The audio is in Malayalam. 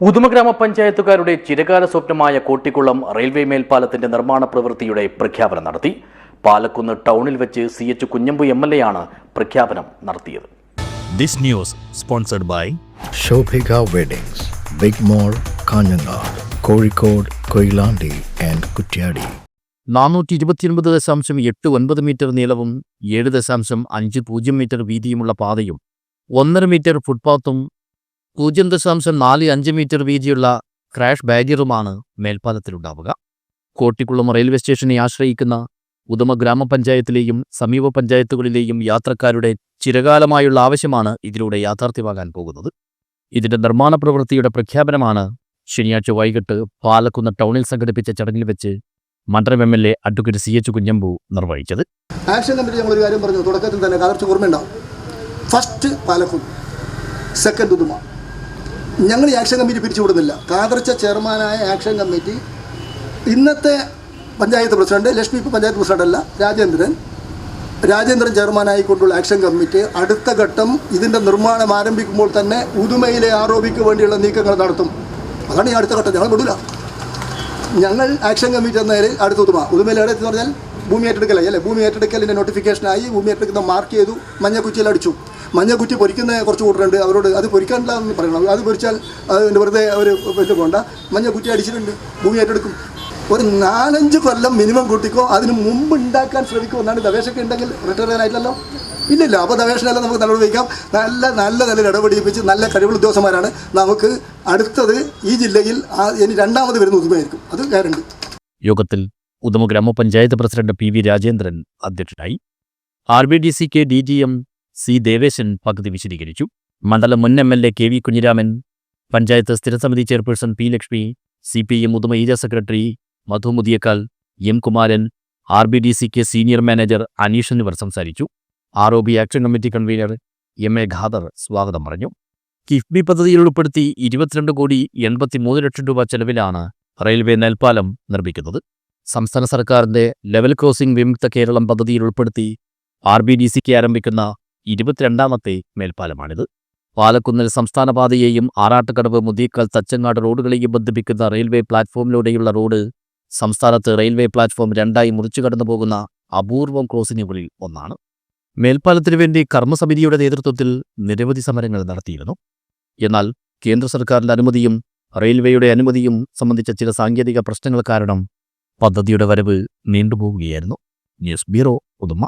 ഉദുമ ഗ്രാമപഞ്ചായത്തുകാരുടെ ചിരകാല സ്വപ്നമായ കോട്ടിക്കുളം റെയിൽവേ മേൽപ്പാലത്തിന്റെ നിർമ്മാണ പ്രവൃത്തിയുടെ പ്രഖ്യാപനം നടത്തി. പാലക്കുന്ന് ടൗണിൽ വെച്ച് C H Kunhambu M L A ആണ് പ്രഖ്യാപനം നടത്തിയത്. This news sponsored by Shobhika Weddings, Big Mall, Kanhangad Kozhikode Koilandi and Kuttiadi. നാനൂറ്റി ഇരുപത്തിയൊൻപത് ദശാംശം എട്ട് ഒൻപത് മീറ്റർ നീളവും ഏഴ് ദശാംശം അഞ്ച് പൂജ്യം മീറ്റർ വീതിയുമുള്ള പാതയും ഒന്നര മീറ്റർ ഫുട്പാത്തും പൂജ്യം ദശാംശം നാല് അഞ്ച് മീറ്റർ വീതിയുള്ള ക്രാഷ് ബാരിയറുമാണ് മേൽപ്പാലത്തിലുണ്ടാവുക. കോട്ടിക്കുളം റെയിൽവേ സ്റ്റേഷനെ ആശ്രയിക്കുന്ന ഉദമ ഗ്രാമപഞ്ചായത്തിലെയും സമീപ പഞ്ചായത്തുകളിലെയും യാത്രക്കാരുടെ ചിരകാലമായുള്ള ആവശ്യമാണ് ഇതിലൂടെ യാഥാർത്ഥ്യമാകാൻ പോകുന്നത്. ഇതിന്റെ നിർമ്മാണ പ്രവൃത്തിയുടെ പ്രഖ്യാപനമാണ് ശനിയാഴ്ച വൈകിട്ട് പാലക്കുന്ന് ടൗണിൽ സംഘടിപ്പിച്ച ചടങ്ങിൽ വെച്ച് മണ്ഡലം M L A advocate C H Kunhambu നിർവഹിച്ചത്. ആക്ഷൻ കമ്മിറ്റി ഞങ്ങളൊരു കാര്യം പറഞ്ഞു. തുടക്കത്തിൽ തന്നെ കാലർച്ച ഓർമ്മയുണ്ടാവും ഫസ്റ്റ് പാലക്കുന്ന് സെക്കൻഡ് ഉദുമ. ഞങ്ങൾ ഈ ആക്ഷൻ കമ്മിറ്റി പിരിച്ചുവിടുന്നില്ല. കാതർച്ച ചെയർമാനായ ആക്ഷൻ കമ്മിറ്റി ഇന്നത്തെ പഞ്ചായത്ത് പ്രസിഡന്റ് ലക്ഷ്മി പഞ്ചായത്ത് പ്രസിഡന്റല്ല രാജേന്ദ്രൻ. രാജേന്ദ്രൻ ചെയർമാനായിക്കൊണ്ടുള്ള ആക്ഷൻ കമ്മിറ്റി അടുത്ത ഘട്ടം ഇതിന്റെ നിർമ്മാണം ആരംഭിക്കുമ്പോൾ തന്നെ ഉദുമയിലെ ആരോപിക്ക് വേണ്ടിയുള്ള നീക്കങ്ങൾ നടത്തും. അതാണ് ഈ അടുത്ത ഘട്ടം. ഞങ്ങൾ വിടില്ല ഞങ്ങൾ ആക്ഷൻ കമ്മിറ്റി എന്ന നിലയിൽ അടുത്ത ഉദുമ ഉദുമയിൽ എവിടെ എന്ന് പറഞ്ഞാൽ ഭൂമി ഏറ്റെടുക്കലായി അല്ലേ? ഭൂമി ഏറ്റെടുക്കലിന്റെ നോട്ടിഫിക്കേഷനായി ഭൂമി ഏറ്റെടുക്കുന്ന മാർക്ക് ചെയ്തു. മഞ്ഞക്കുറ്റിയിൽ അടിച്ചു. മഞ്ഞക്കുറ്റി പൊരിക്കുന്ന കുറച്ച് കൂട്ടരുണ്ട്. അവരോട് അത് പൊരിക്കാനില്ല എന്ന് പറയണം. അത് പൊരിച്ചാൽ അതിന്റെ വെറുതെ അവർ വലിയ പോണ്ട. മഞ്ഞക്കുറ്റി അടിച്ചിട്ടുണ്ട്. ഭൂമി ഏറ്റെടുക്കും ഒരു നാലഞ്ച് കൊല്ലം മിനിമം കൂട്ടിക്കോ. അതിന് മുമ്പ് ഉണ്ടാക്കാൻ ശ്രമിക്കുമോ എന്നാണ് ദവേഷൊക്കെ ഉണ്ടെങ്കിൽ റിട്ടയർ ചെയ്യാനായിട്ടല്ലോ ഇല്ലില്ല. അപ്പോൾ ദവേഷനെല്ലാം നമുക്ക് നടപടി വയ്ക്കാം. നല്ല നല്ല നിലയിൽ ഇടപെടിപ്പിച്ച് നല്ല കഴിവുള്ള ഉദ്യോഗസ്ഥന്മാരാണ്. നമുക്ക് അടുത്തത് ഈ ജില്ലയിൽ ഇനി രണ്ടാമത് വരുന്ന ഉദ്യമമായിരിക്കും അത് കയറുണ്ട് യോഗത്തിൽ ഉദമ ഗ്രാമപഞ്ചായത്ത് പ്രസിഡന്റ് പി വി രാജേന്ദ്രൻ അധ്യക്ഷനായി. R B D C K D G M C Devesan പദ്ധതി വിശദീകരിച്ചു. മണ്ഡലം മുൻ M L A K V Kunhiraman panchayat സ്ഥിരസമിതി chairperson P Lakshmi C P M Udma area secretary Madhu Muthiyakkal M Kumaran R B D C K senior manager Aneesh എന്നിവർ സംസാരിച്ചു. R O B action committee convener M A Khader സ്വാഗതം പറഞ്ഞു. കിഫ്ബി പദ്ധതിയിൽ ഉൾപ്പെടുത്തി ഇരുപത്തിരണ്ട് കോടി എൺപത്തിമൂന്ന് ലക്ഷം രൂപ ചെലവിലാണ് റെയിൽവേ നെൽപ്പാലം നിർമ്മിക്കുന്നത്. സംസ്ഥാന സർക്കാരിന്റെ ലെവൽ ക്രോസിംഗ് വിമുക്ത കേരളം പദ്ധതിയിൽ ഉൾപ്പെടുത്തി ആർ ബി ഡി സിക്ക് ആരംഭിക്കുന്ന ഇരുപത്തിരണ്ടാമത്തെ മേൽപ്പാലമാണിത്. പാലക്കുന്നിൽ സംസ്ഥാന പാതയെയും ആറാട്ടുകടവ് മുതിയക്കൽ തച്ചങ്ങാട് റോഡുകളെയും ബന്ധിപ്പിക്കുന്ന റെയിൽവേ പ്ലാറ്റ്ഫോമിലൂടെയുള്ള റോഡ് സംസ്ഥാനത്ത് റെയിൽവേ പ്ലാറ്റ്ഫോം രണ്ടായി മുറിച്ചു കടന്നു പോകുന്ന അപൂർവം ക്രോസിനുകളിൽ ഒന്നാണ്. മേൽപ്പാലത്തിനു വേണ്ടി കർമ്മസമിതിയുടെ നേതൃത്വത്തിൽ നിരവധി സമരങ്ങൾ നടത്തിയിരുന്നു. എന്നാൽ കേന്ദ്ര സർക്കാരിന്റെ അനുമതിയും റെയിൽവേയുടെ അനുമതിയും സംബന്ധിച്ച ചില സാങ്കേതിക പ്രശ്നങ്ങൾ കാരണം പദ്ധതിയുടെ വരവ് നീണ്ടുപോവുകയായിരുന്നു. News bureau Uduma